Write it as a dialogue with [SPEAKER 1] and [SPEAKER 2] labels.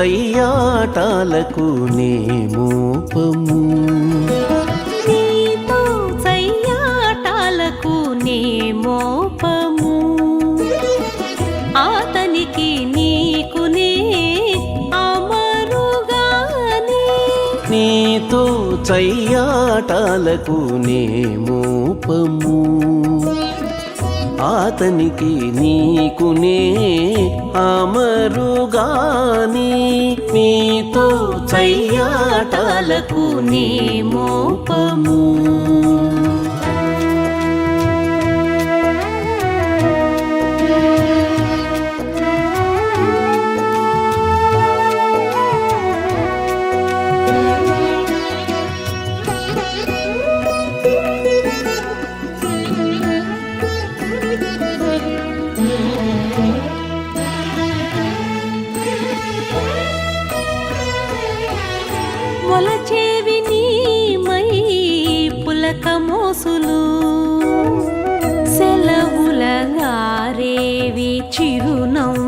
[SPEAKER 1] చయ్యాటాలకు నే మోపము.
[SPEAKER 2] నీతో చయ్యాటాలకు నే మోపము. అమరుగాని.
[SPEAKER 1] నీతో చయ్యాటాలకు నే మోపము. అతనికి నీకునే అమరుగాని నీతో చయ్యాటాలకు నీ మోపము.
[SPEAKER 2] చిరునవ్వు